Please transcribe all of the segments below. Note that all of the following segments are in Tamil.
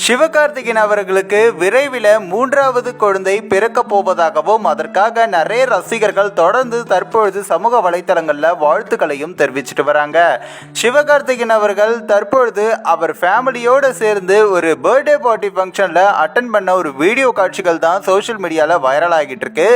சிவகார்த்திகேயன் அவர்களுக்கு விரைவில் மூன்றாவது குழந்தை பிறக்க போவதாகவும் அதற்காக நிறைய ரசிகர்கள் தொடர்ந்து தற்பொழுது சமூக வலைத்தளங்களில் வாழ்த்துக்களையும் தெரிவிச்சிட்டு வராங்க. சிவகார்த்திகேயன் அவர்கள் தற்பொழுது அவர் ஃபேமிலியோடு சேர்ந்து ஒரு பர்த்டே பார்ட்டி ஃபங்க்ஷனில் அட்டன் பண்ண ஒரு வீடியோ காட்சிகள் தான் சோஷியல் மீடியாவில் வைரல் ஆகிட்டு இருக்கு.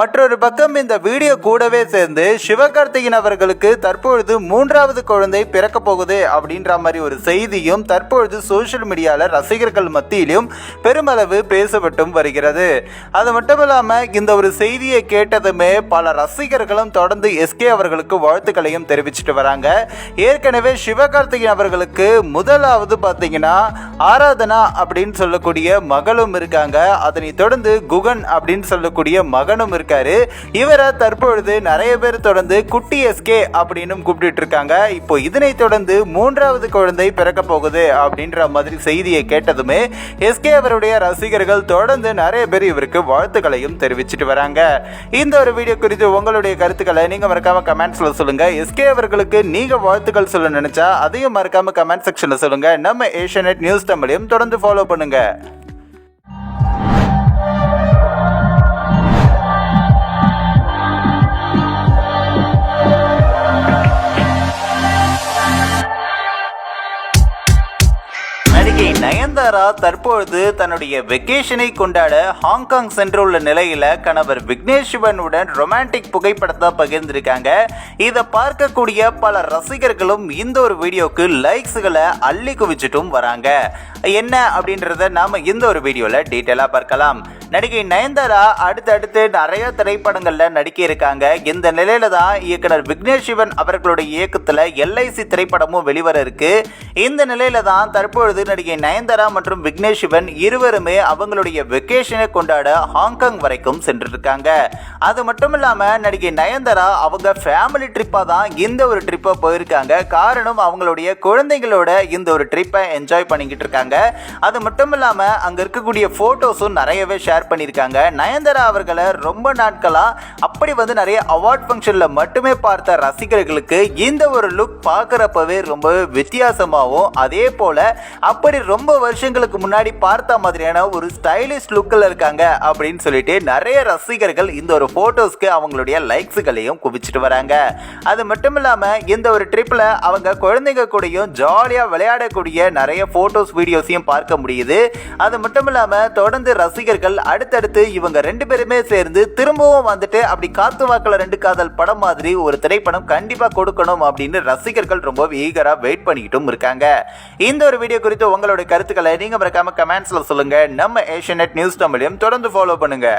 மற்றொரு பக்கம் இந்த வீடியோ கூடவே சேர்ந்து சிவகார்த்திகேயன் அவர்களுக்கு தற்பொழுது மூன்றாவது குழந்தை பிறக்க போகுது அப்படின்ற மாதிரி ஒரு செய்தியும் தற்பொழுது சோஷியல் மீடியாவில் ரசிகர் ரசிகர்கள் மத்தியிலும் பெருமளவு பேசப்பட்டும் வருகிறது. அது மட்டும் இல்லாமல் இந்த ஒரு செய்தியை கேட்டதுமே பல ரசிகர்களும் தொடர்ந்து எஸ்கே அவர்களுக்கு வாழ்த்துக்களையும் தெரிவிச்சிட்டு வராங்க. ஏற்கனவே சிவகார்த்திகேயன் அவர்களுக்கு முதலாவது பார்த்தீங்கன்னா ஆராதனா அப்படின்னு சொல்லக்கூடிய மகளும் இருக்காங்க. அதனை தொடர்ந்து குகன் அப்படின்னு சொல்லக்கூடிய மகனும் இருக்காரு. இவரை தற்பொழுது நிறைய பேர் தொடர்ந்து குட்டி எஸ்கே அப்படின்னு கூப்பிட்டு இருக்காங்க. இப்போ இதனை தொடர்ந்து மூன்றாவது குழந்தை பிறக்க போகுது அப்படின்ற மாதிரி செய்தியை கேட்டதுமே எஸ்கே அவருடைய ரசிகர்கள் தொடர்ந்து நிறைய பேர் இவருக்கு வாழ்த்துக்களையும் தெரிவிச்சிட்டு வராங்க. இந்த ஒரு வீடியோ குறித்து உங்களுடைய கருத்துக்களை நீங்க மறக்காம கமெண்ட்ஸ்ல சொல்லுங்க. எஸ்கே அவர்களுக்கு நீங்க வாழ்த்துக்கள் சொல்ல நினைச்சா அதையும் மறக்காம கமெண்ட் செக்ஷன்ல சொல்லுங்க. நம்ம ஏஷியநெட் நியூஸ் தமிழையும் தொடர்ந்து ஃபாலோ பண்ணுங்க. நடிகை நயன்தாரா தற்பொழுது தன்னுடைய வெக்கேஷனை கொண்டாட ஹாங்காங் சென்றுள்ள நிலையில கணவர் விக்னேஷ் சிவனுடன் ரொமான்டிக் புகைப்படத்தை பகிர்ந்திருக்காங்க. இதை பார்க்கக்கூடிய பல ரசிகர்களும் இந்த ஒரு வீடியோக்கு லைக்ஸ்களை அள்ளி குவிச்சிட்டும் வராங்க. என்ன அப்படின்றத நாம இந்த ஒரு வீடியோல டீட்டெயிலா பார்க்கலாம். நடிகை நயன்தாரா அடுத்தடுத்து நிறைய திரைப்படங்கள்ல நடிக்க இருக்காங்க இந்த நிலையில தான் இயக்குனர் விக்னேஷ் சிவன் அவர்களுடைய இயக்கத்துல எல்ஐசி திரைப்படமும் வெளிவர இருக்கு. இந்த நிலையில தான் தற்பொழுது நடிகை நயன்தாரா மற்றும் விக்னேஷ் சிவன் இருவருமே அவங்களுடைய வெக்கேஷனை கொண்டாட ஹாங்காங் வரைக்கும் சென்றிருக்காங்க. அது மட்டும் இல்லாம நடிகை நயன்தாரா அவங்க ஃபேமிலி ட்ரிப்பா தான் இந்த ஒரு ட்ரிப்பை போயிருக்காங்க. காரணம் அவங்களுடைய குழந்தைகளோட இந்த ஒரு ட்ரிப்பை என்ஜாய் பண்ணிக்கிட்டு இருக்காங்க. அது மட்டும் இல்லாம அங்க இருக்கக்கூடிய போட்டோஸும் நிறையவே ஷேர் பண்ணியிருக்காங்க. நயன்தாரா அவர்களை ரொம்ப நாட்களாக அப்படி வந்து நிறைய அவார்ட் ஃபங்க்ஷனில் மட்டுமே பார்த்த ரசிகர்களுக்கு இந்த ஒரு லுக் பார்க்குறப்பவே ரொம்ப வித்தியாசமாகவும் அதே போல் அப்படி ரொம்ப வருஷங்களுக்கு முன்னாடி பார்த்த மாதிரியான ஒரு ஸ்டைலிஷ் லுக்கில் இருக்காங்க அப்படின்னு சொல்லிட்டு நிறைய ரசிகர்கள் இந்த ஒரு ஃபோட்டோஸ்க்கு அவங்களுடைய லைக்ஸுகளையும் குவிச்சிட்டு வராங்க. அது மட்டும் இல்லாமல் இந்த ஒரு ட்ரிப்பில் அவங்க குழந்தைங்க கூடயும் ஜாலியாக விளையாடக்கூடிய நிறைய ஃபோட்டோஸ் வீடியோஸையும் பார்க்க முடியுது. அது மட்டும் இல்லாமல் தொடர்ந்து ரசிகர்கள் அடுத்தடுத்து இவங்க ரெண்டு பேருமே சேர்ந்து திரும்பவும் வந்துட்டு அப்படி காத்து வாக்கில் ரெண்டு காதல் படம் மாதிரி ஒரு திரைப்படம் கண்டிப்பாக கொடுக்கணும் அப்படின்னு ரசிகர்கள் ரொம்ப ஈகரா வெயிட் பண்ணிக்கிட்டும் இருக்காங்க. இந்த ஒரு வீடியோ குறித்து உங்களுடைய கருத்துக்களை நீங்கள் மறக்காம கமெண்ட்ஸில் சொல்லுங்க. நம்ம ஏஷியநெட் நியூஸ் தமிழையும் தொடர்ந்து ஃபாலோ பண்ணுங்க.